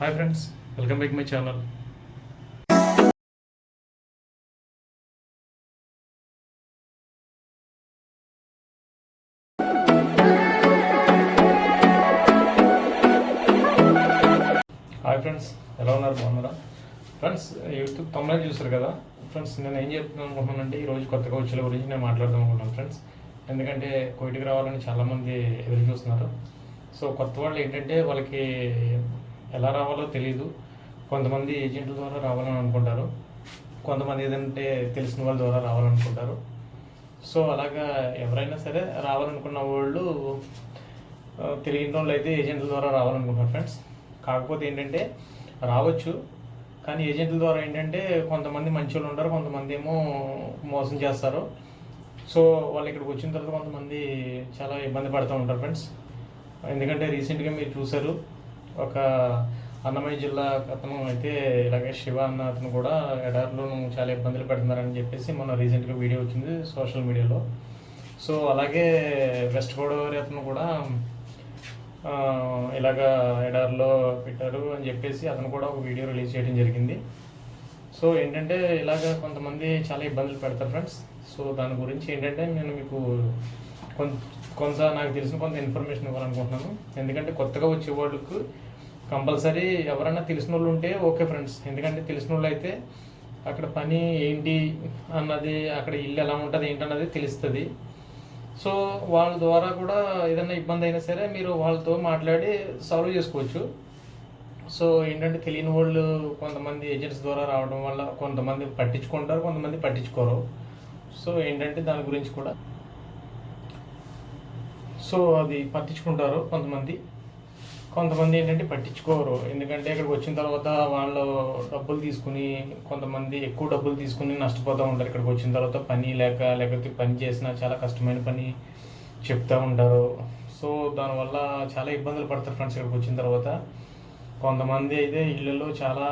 Hi friends welcome back my channel hi friends ఎలా ఉన్నారు? బాగున్నారా? ఫ్రెండ్స్ యూట్యూబ్ తొమ్మిది చూసారు కదా? ఫ్రెండ్స్ నేను ఏం చెప్తున్నాను అనుకుంటున్నానంటే ఈరోజు కొత్త కోచ్ల గురించి నేను మాట్లాడదాం అనుకుంటున్నాను ఫ్రెండ్స్ ఎందుకంటే కోయిటికి రావాలని చాలామంది ఎదురు చూస్తున్నారు. సో కొత్త వాళ్ళు ఏంటంటే వాళ్ళకి ఎలా రావాలో తెలియదు కొంతమంది ఏజెంట్ల ద్వారా రావాలని అనుకుంటారు. కొంతమంది ఏదంటే తెలిసిన వాళ్ళ ద్వారా రావాలనుకుంటారు సో అలాగా ఎవరైనా సరే రావాలనుకున్న వాళ్ళు తెలియని వాళ్ళు అయితే ఏజెంట్ల ద్వారా రావాలనుకుంటున్నారు ఫ్రెండ్స్. కాకపోతే ఏంటంటే రావచ్చు. కానీ ఏజెంట్ల ద్వారా ఏంటంటే కొంతమంది మంచి వాళ్ళు ఉంటారు కొంతమంది ఏమో మోసం చేస్తారు. సో వాళ్ళు ఇక్కడికి వచ్చిన తర్వాత కొంతమంది చాలా ఇబ్బంది పడుతూ ఉంటారు ఫ్రెండ్స్. ఎందుకంటే రీసెంట్గా మీరు చూసారు ఒక అన్నమయ్య జిల్లా అతను అయితే ఇలాగే శివ అన్న అతను కూడా ఎడారిలో చాలా ఇబ్బందులు పెడుతున్నారని చెప్పేసి మొన్న రీసెంట్గా వీడియో వచ్చింది సోషల్ మీడియాలో. సో అలాగే వెస్ట్ గోదావరి అతను కూడా ఇలాగ ఇలాగా ఎడారిలో పెట్టారు అని చెప్పేసి అతను కూడా ఒక వీడియో రిలీజ్ చేయడం జరిగింది. సో ఏంటంటే ఇలాగ కొంతమంది చాలా ఇబ్బందులు పెడతారు ఫ్రెండ్స్. సో దాని గురించి ఏంటంటే నేను మీకు కొంత కొంత నాకు తెలిసిన కొంత ఇన్ఫర్మేషన్ ఇవ్వాలనుకుంటున్నాను. ఎందుకంటే కొత్తగా వచ్చే వాళ్ళకు కంపల్సరీ ఎవరైనా తెలిసిన వాళ్ళు ఉంటే ఓకే ఫ్రెండ్స్. ఎందుకంటే తెలిసిన వాళ్ళు అయితే అక్కడ పని ఏంటి అన్నది అక్కడ ఇల్లు ఎలా ఉంటుంది ఏంటన్నది తెలుస్తుంది. సో వాళ్ళ ద్వారా కూడా ఏదైనా ఇబ్బంది అయినా సరే మీరు వాళ్ళతో మాట్లాడి సాల్వ్ చేసుకోవచ్చు. సో ఏంటంటే తెలియని వాళ్ళు కొంతమంది ఏజెంట్స్ ద్వారా రావడం వల్ల కొంతమంది పట్టించుకుంటారు కొంతమంది పట్టించుకోరు. సో ఏంటంటే దాని గురించి కూడా. సో అది పట్టించుకుంటారు కొంతమంది. కొంతమంది ఏంటంటే పట్టించుకోరు. ఎందుకంటే ఇక్కడికి వచ్చిన తర్వాత వాళ్ళు డబ్బులు తీసుకుని కొంతమంది ఎక్కువ డబ్బులు తీసుకుని నష్టపోతూ ఉంటారు. ఇక్కడికి వచ్చిన తర్వాత పని లేక లేకపోతే పని చేసినా చాలా కష్టమైన పని చెప్తూ ఉంటారు. సో దానివల్ల చాలా ఇబ్బందులు పడతారు ఫ్రెండ్స్ ఇక్కడికి వచ్చిన తర్వాత. కొంతమంది అయితే ఇళ్ళల్లో చాలా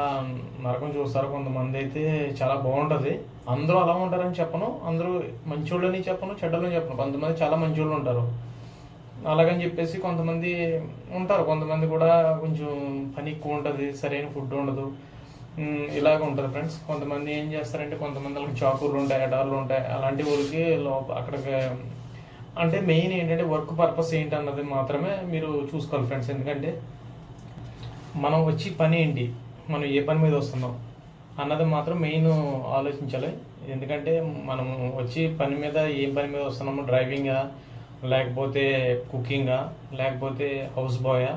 నరకం చూస్తారు. కొంతమంది అయితే చాలా బాగుంటుంది. అందరూ అలా ఉంటారని చెప్పను. అందరూ మంచోళ్ళని చెప్పను చెడ్డలని చెప్పను. కొంతమంది చాలా మంచోళ్ళు ఉంటారు. అలాగని చెప్పేసి కొంతమంది ఉంటారు. కొంతమంది కూడా కొంచెం పని ఎక్కువ ఉంటుంది సరైన ఫుడ్ ఉండదు. ఇలాగ ఉంటుంది ఫ్రెండ్స్ కొంతమంది ఏం చేస్తారంటే కొంతమంది వాళ్ళకి చాకులు ఉంటాయి ఎడార్లు ఉంటాయి. అలాంటి ఊరికి లోప అక్కడికి అంటే మెయిన్ ఏంటంటే వర్క్ పర్పస్ ఏంటి అన్నది మాత్రమే మీరు చూసుకోవాలి ఫ్రెండ్స్ ఎందుకంటే మనం వచ్చి పని ఏంటి? మనం ఏ పని మీద వస్తున్నాం? అన్నది మాత్రం మెయిన్ ఆలోచించాలి. ఎందుకంటే మనం వచ్చి పని మీద ఏం పని మీద వస్తున్నాము డ్రైవింగా లేకపోతే కుకింగా లేకపోతే హౌస్ బాయా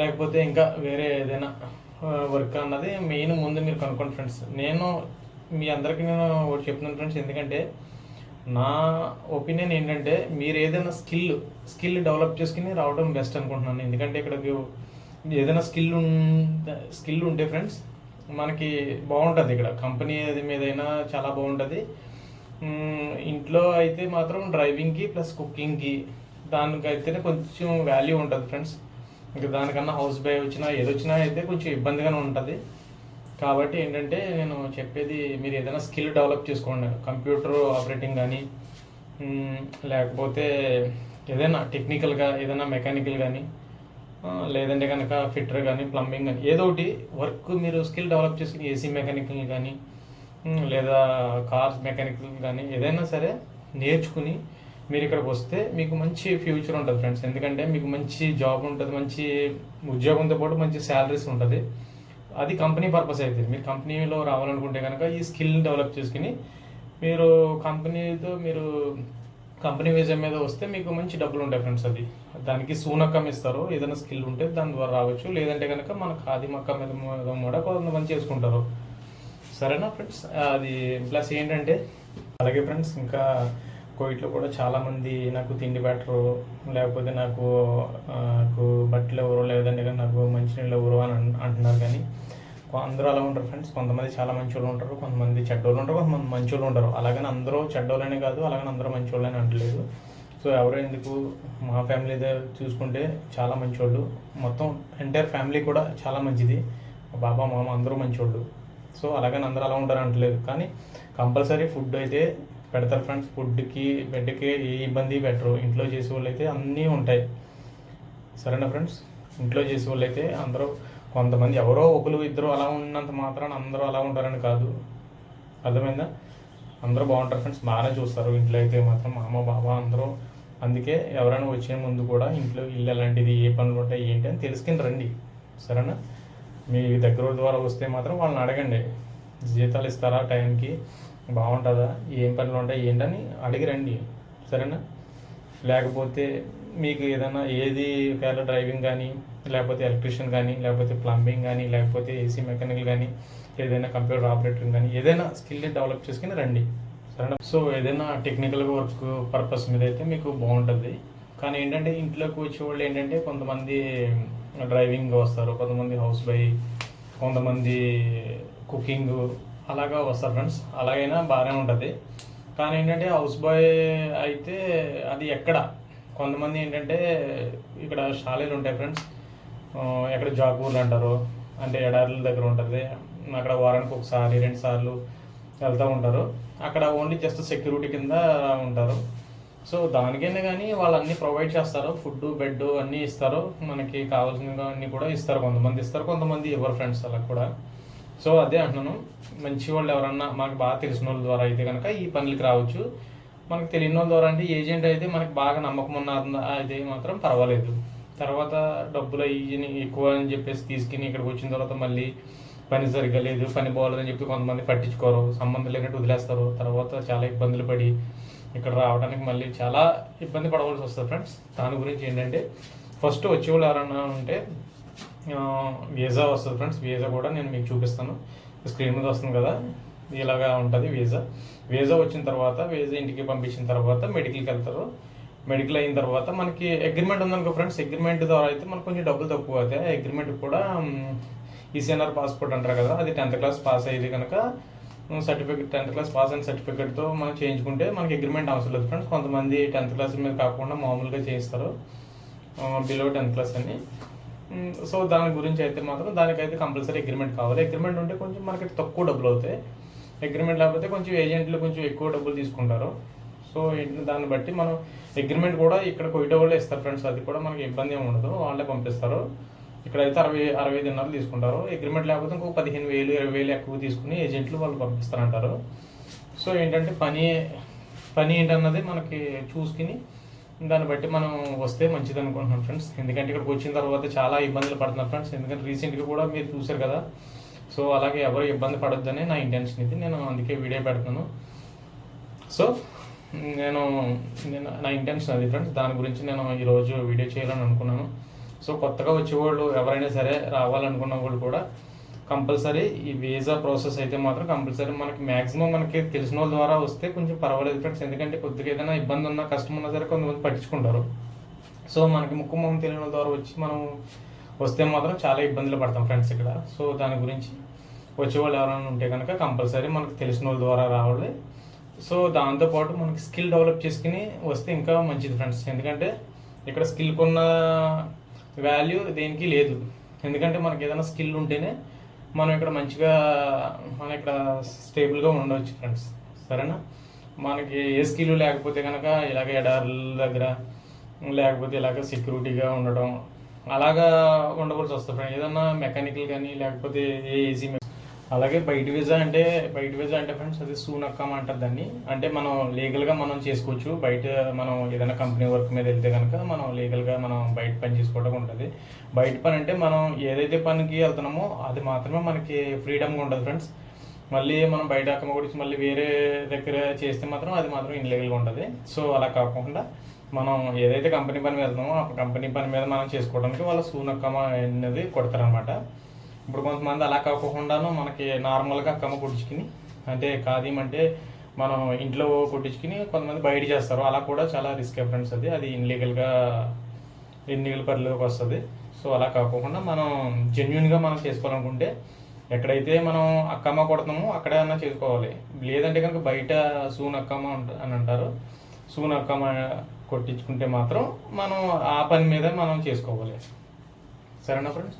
లేకపోతే ఇంకా వేరే ఏదైనా వర్క్ అన్నది మెయిన్ ముందు మీరు కనుక్కోండి ఫ్రెండ్స్. నేను మీ అందరికీ నేను ఒకటి చెప్తున్నాను ఫ్రెండ్స్ ఎందుకంటే నా ఒపీనియన్ ఏంటంటే మీరు ఏదైనా స్కిల్ స్కిల్ డెవలప్ చేసుకుని రావడం బెస్ట్ అనుకుంటున్నాను. ఎందుకంటే ఇక్కడికి ఏదైనా స్కిల్ స్కిల్ ఉంటే ఫ్రెండ్స్ మనకి బాగుంటుంది ఇక్కడ. కంపెనీ అది మీదైనా చాలా బాగుంటుంది. ఇంట్లో అయితే మాత్రం డ్రైవింగ్కి ప్లస్ కుకింగ్కి దానికైతేనే కొంచెం వాల్యూ ఉంటుంది ఫ్రెండ్స్. ఇంకా దానికన్నా హౌస్ బై వచ్చినా ఏదొచ్చినా అయితే కొంచెం ఇబ్బందిగానే ఉంటుంది. కాబట్టి ఏంటంటే నేను చెప్పేది మీరు ఏదైనా స్కిల్ డెవలప్ చేసుకోండి. కంప్యూటర్ ఆపరేటింగ్ కానీ లేకపోతే ఏదైనా టెక్నికల్గా ఏదైనా మెకానికల్ కానీ లేదంటే కనుక ఫిట్టర్ కానీ ప్లంబింగ్ కానీ ఏదో ఒకటి వర్క్ మీరు స్కిల్ డెవలప్ చేసుకుని ఏసీ మెకానికల్ కానీ లేదా కార్స్ మెకానికల్ కానీ ఏదైనా సరే నేర్చుకుని మీరు ఇక్కడికి వస్తే మీకు మంచి ఫ్యూచర్ ఉంటుంది ఫ్రెండ్స్ ఎందుకంటే మీకు మంచి జాబ్ ఉంటుంది మంచి ఉద్యోగంతో పాటు మంచి శాలరీస్ ఉంటుంది. అది కంపెనీ పర్పస్ అయితే. మీరు కంపెనీలో రావాలనుకుంటే కనుక ఈ స్కిల్ని డెవలప్ చేసుకుని మీరు కంపెనీతో మీరు కంపెనీ వేజం మీద వస్తే మీకు మంచి డబ్బులు ఉంటాయి ఫ్రెండ్స్ అది. దానికి సూనక్కం ఇస్తారు. ఏదైనా స్కిల్ ఉంటే దాని ద్వారా రావచ్చు. లేదంటే కనుక మన ఖాదీ మక్క మీద మీద కూడా కొంతమంది చేసుకుంటారు. సరేనా ఫ్రెండ్స్ అది ప్లస్ ఏంటంటే అలాగే ఫ్రెండ్స్ ఇంకా కోవిడ్లో కూడా చాలామంది నాకు తిండి పెట్టరు లేకపోతే నాకు నాకు బట్టలు ఎవరు లేదంటే కానీ నాకు మంచినీళ్ళు ఎవరు అని అంటున్నారు కానీ అందరూ అలా ఉంటారు ఫ్రెండ్స్ కొంతమంది చాలా మంచోళ్ళు ఉంటారు కొంతమంది చెడ్డోళ్ళు ఉంటారు కొంతమంది మంచోళ్ళు ఉంటారు. అలాగని అందరూ చెడ్డోళ్ళనే కాదు అలాగని అందరూ మంచోళ్ళని అంటలేదు. సో ఎవరో ఎందుకు మా ఫ్యామిలీ చూసుకుంటే చాలా మంచోళ్ళు. మొత్తం ఎంటైర్ ఫ్యామిలీ కూడా చాలా మంచిది. మా బాబా మామ అందరూ మంచోళ్ళు. సో అలాగని అందరూ అలా ఉంటారు అంటలేదు కానీ కంపల్సరీ ఫుడ్ అయితే పెడతారు ఫ్రెండ్స్. ఫుడ్కి బెడ్కి ఏ ఇబ్బంది పెట్టరు. ఇంట్లో చేసే వాళ్ళు అయితే అన్నీ ఉంటాయి. సరేనా ఫ్రెండ్స్? ఇంట్లో చేసే వాళ్ళు అయితే అందరూ కొంతమంది ఎవరో ఒకరు ఇద్దరు అలా ఉన్నంత మాత్రాన అందరూ అలా ఉంటారని కాదు. అర్థమైందా? అందరూ బాగుంటారు ఫ్రెండ్స్. బాగానే చూస్తారు. ఇంట్లో అయితే మాత్రం మా అమ్మ బాబా అందరూ. అందుకే ఎవరైనా వచ్చే ముందు కూడా ఇంట్లో ఇల్లు అలాంటిది ఏ పనులు ఉంటాయి ఏంటి అని తెలుసుకుని రండి. సరేనా? మీ దగ్గర ద్వారా వస్తే మాత్రం వాళ్ళని అడగండి. జీతాలు ఇస్తారా టైంకి? బాగుంటుందా? ఏం పనులు ఉంటాయి? ఏంటని అడిగి రండి. సరేనా? లేకపోతే మీకు ఏదైనా ఏది ఒకవేళ డ్రైవింగ్ కానీ లేకపోతే ఎలక్ట్రీషియన్ కానీ లేకపోతే ప్లంబింగ్ కానీ లేకపోతే ఏసీ మెకానికల్ కానీ ఏదైనా కంప్యూటర్ ఆపరేటర్ కానీ ఏదైనా స్కిల్ డెవలప్ చేసుకుని రండి. సరేనా? సో ఏదైనా టెక్నికల్ వర్క్ పర్పస్ మీద అయితే మీకు బాగుంటుంది. కానీ ఏంటంటే ఇంట్లోకి వచ్చే వాళ్ళు ఏంటంటే కొంతమంది డ్రైవింగ్ వస్తారు కొంతమంది హౌస్ బై కొంతమంది కుకింగ్ అలాగా వస్తారు ఫ్రెండ్స్. అలాగైనా బాగానే ఉంటుంది. కానీ ఏంటంటే హౌస్ బాయ్ అయితే అది ఎక్కడ? కొంతమంది ఏంటంటే ఇక్కడ షాలేలు ఉంటాయి ఫ్రెండ్స్. ఎక్కడ జాగూర్లు అంటారు. అంటే ఎడారుల దగ్గర ఉంటుంది. అక్కడ వారానికి ఒకసారి రెండు సార్లు వెళ్తూ ఉంటారు. అక్కడ ఓన్లీ జస్ట్ సెక్యూరిటీ కింద ఉంటారు. సో దానికైనా కానీ వాళ్ళు అన్ని ప్రొవైడ్ చేస్తారు. ఫుడ్ బెడ్ అన్నీ ఇస్తారు. మనకి కావాల్సినవి అన్నీ కూడా ఇస్తారు. కొంతమంది ఇస్తారు. కొంతమంది ఎవరు ఫ్రెండ్స్ అలా కూడా. సో అదే అంటున్నాను. మంచి వాళ్ళు ఎవరన్నా మనకు బాగా తెలిసిన వాళ్ళ ద్వారా అయితే కనుక ఈ పనులకి రావచ్చు. మనకు తెలియని వాళ్ళ ద్వారా అంటే ఏజెంట్ అయితే మనకి బాగా నమ్మకం ఉన్న అయితే మాత్రం పర్వాలేదు. తర్వాత డబ్బులు అయ్యి ఎక్కువ అని చెప్పేసి తీసుకుని ఇక్కడికి వచ్చిన తర్వాత మళ్ళీ పని సరిగ్గా లేదు పని బాగోలేదని చెప్పి కొంతమంది పట్టించుకోరు సంబంధం లేనట్టు వదిలేస్తారు. తర్వాత చాలా ఇబ్బందులు పడి ఇక్కడ రావడానికి మళ్ళీ చాలా ఇబ్బంది పడవలసి వస్తుంది ఫ్రెండ్స్. దాని గురించి ఏంటంటే ఫస్ట్ వచ్చేవాళ్ళు ఎవరన్నా ఉంటే వీసా వస్తుంది ఫ్రెండ్స్. వీసా కూడా నేను మీకు చూపిస్తాను. స్క్రీన్ మీద వస్తుంది కదా? ఇలాగా ఉంటుంది వీసా. వీసా వచ్చిన తర్వాత వీసా ఇంటికి పంపించిన తర్వాత మెడికల్కి వెళ్తారు. మెడికల్ అయిన తర్వాత మనకి అగ్రిమెంట్ ఉందనుకో ఫ్రెండ్స్. అగ్రిమెంట్ ద్వారా అయితే మనకు కొంచెం డబ్బులు తక్కువ అవుతాయి. అగ్రిమెంట్ కూడా ఈసీఎన్ఆర్ పాస్పోర్ట్ అంటారు కదా అది టెన్త్ క్లాస్ పాస్ అయ్యేది కనుక సర్టిఫికేట్ టెన్త్ క్లాస్ పాస్ అయిన సర్టిఫికేట్తో మనం చేయించుకుంటే మనకి అగ్రిమెంట్ అవసరం లేదు ఫ్రెండ్స్ కొంతమంది టెన్త్ క్లాస్ మీద కాకుండా మామూలుగా చేయిస్తారు. బిలో టెన్త్ క్లాస్ అని. సో దాని గురించి అయితే మాత్రం దానికైతే కంపల్సరీ అగ్రిమెంట్ కావాలి. అగ్రిమెంట్ ఉంటే కొంచెం మనకి తక్కువ డబ్బులు అవుతాయి. అగ్రిమెంట్ లేకపోతే కొంచెం ఏజెంట్లు కొంచెం ఎక్కువ డబ్బులు తీసుకుంటారు. సో దాన్ని బట్టి మనం అగ్రిమెంట్ కూడా ఇక్కడ కొయిట వాళ్ళే ఇస్తారు ఫ్రెండ్స్ అది కూడా మనకి ఇబ్బంది ఏమి ఉండదు. వాళ్ళే పంపిస్తారు. ఇక్కడైతే అరవై అరవై ఐదున్నర తీసుకుంటారు. అగ్రిమెంట్ లేకపోతే ఇంకో పదిహేను వేలు ఇరవై వేలు ఎక్కువ తీసుకుని ఏజెంట్లు వాళ్ళు పంపిస్తారంటారు. సో ఏంటంటే పని పని ఏంటన్నది మనకి చూసుకుని దాన్ని బట్టి మనం వస్తే మంచిది అనుకుంటున్నాం ఫ్రెండ్స్ ఎందుకంటే ఇక్కడికి వచ్చిన తర్వాత చాలా ఇబ్బందులు పడుతున్నారు ఫ్రెండ్స్ ఎందుకంటే రీసెంట్గా కూడా మీరు చూశారు కదా. సో అలాగే ఎవరు ఇబ్బంది పడొద్దని నా ఇంటెన్షన్ ఇది. నేను అందుకే వీడియో పెడుతున్నాను. సో నేను నేను నా ఇంటెన్షన్ అది ఫ్రెండ్స్ దాని గురించి నేను ఈరోజు వీడియో చేయాలని అనుకున్నాను. సో కొత్తగా వచ్చేవాళ్ళు ఎవరైనా సరే రావాలనుకున్న వాళ్ళు కూడా కంపల్సరీ ఈ వీసా ప్రాసెస్ అయితే మాత్రం కంపల్సరీ మనకి మ్యాక్సిమం మనకి తెలిసిన వాళ్ళ ద్వారా వస్తే కొంచెం పర్వాలేదు ఫ్రెండ్స్. ఎందుకంటే కొద్దిగా ఏదైనా ఇబ్బంది ఉన్నా కష్టం ఉన్నా సరే కొంతమంది పట్టించుకుంటారు. సో మనకి ముక్కు మొహం తెలియని వాళ్ళ ద్వారా వచ్చి మనం వస్తే మాత్రం చాలా ఇబ్బందులు పడతాం ఫ్రెండ్స్ ఇక్కడ. సో దాని గురించి వచ్చేవాళ్ళు ఎవరైనా ఉంటే కనుక కంపల్సరీ మనకు తెలిసిన వాళ్ళ ద్వారా రావాలి. సో దాంతోపాటు మనకి స్కిల్ డెవలప్ చేసుకుని వస్తే ఇంకా మంచిది ఫ్రెండ్స్. ఎందుకంటే ఇక్కడ స్కిల్ కొన్న వాల్యూ దేనికి లేదు. ఎందుకంటే మనకి ఏదైనా స్కిల్ ఉంటేనే మనం ఇక్కడ మంచిగా మనం ఇక్కడ స్టేబుల్గా ఉండవచ్చు ఫ్రెండ్స్ సరేనా? మనకి ఏ స్కిల్ లేకపోతే కనుక ఇలాగ ఎడార్ల దగ్గర లేకపోతే ఇలాగ సెక్యూరిటీగా ఉండడం అలాగా ఉండవలసి వస్తుంది ఫ్రెండ్ ఏదన్నా మెకానికల్ కానీ లేకపోతే ఏ ఏసీ అలాగే బయట వీసా అంటే బయట వీసా అంటే ఫ్రెండ్స్ అది సూనక్కం అంటారు దాన్ని. అంటే మనం లీగల్గా మనం చేసుకోవచ్చు. బయట మనం ఏదైనా కంపెనీ వర్క్ మీద వెళ్తే కనుక మనం లీగల్గా మనం బయట పని చేసుకోవడం ఉంటుంది. బయట పని అంటే మనం ఏదైతే పనికి వెళ్తున్నామో అది మాత్రమే మనకి ఫ్రీడమ్గా ఉంటుంది ఫ్రెండ్స్ మళ్ళీ మనం బయట అక్కమ్మ గురించి మళ్ళీ వేరే దగ్గర చేస్తే మాత్రం అది మాత్రం ఇన్లీగల్గా ఉంటుంది. సో అలా కాకుండా మనం ఏదైతే కంపెనీ పని వెళ్తామో ఆ కంపెనీ పని మీద మనం చేసుకోవడానికి వాళ్ళ సూనక్కమ అనేది కొడతారనమాట ఇప్పుడు కొంతమంది అలా కాకుండాను మనకి నార్మల్గా అక్కమ్మ కుట్టించుకుని అంటే కాదేమంటే మనం ఇంట్లో కుట్టించుకుని కొంతమంది బయట చేస్తారు. అలా కూడా చాలా రిస్క్ ఫ్రెండ్స్ అది. అది ఇన్లీగల్గా ఇన్లీగల్ పరిలోకి వస్తుంది. సో అలా కాకుండా మనం జెన్యున్గా మనం చేసుకోవాలనుకుంటే ఎక్కడైతే మనం అక్కమ్మ కొడతామో అక్కడే అన్నా చేసుకోవాలి. లేదంటే కనుక బయట సూన్ అక్కమ్మ అని అంటారు. సూన్ అక్కమ్మ కొట్టించుకుంటే మాత్రం మనం ఆ పని మీద మనం చేసుకోవాలి. సరేనా ఫ్రెండ్స్?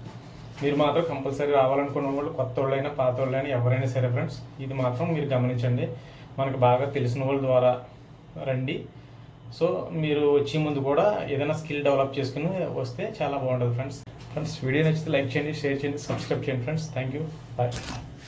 మీరు మాత్రం కంపల్సరీ రావాలనుకున్న వాళ్ళు కొత్త వాళ్ళైనా పాత వాళ్ళైనా ఎవరైనా సరే ఫ్రెండ్స్ ఇది మాత్రం మీరు గమనించండి. మనకు బాగా తెలిసిన వాళ్ళ ద్వారా రండి. సో మీరు వచ్చే ముందు కూడా ఏదైనా స్కిల్ డెవలప్ చేసుకుని వస్తే చాలా బాగుంటుంది ఫ్రెండ్స్ ఫ్రెండ్స్ వీడియో నచ్చితే లైక్ చేయండి షేర్ చేయండి సబ్స్క్రైబ్ చేయండి ఫ్రెండ్స్ థ్యాంక్ యూ బాయ్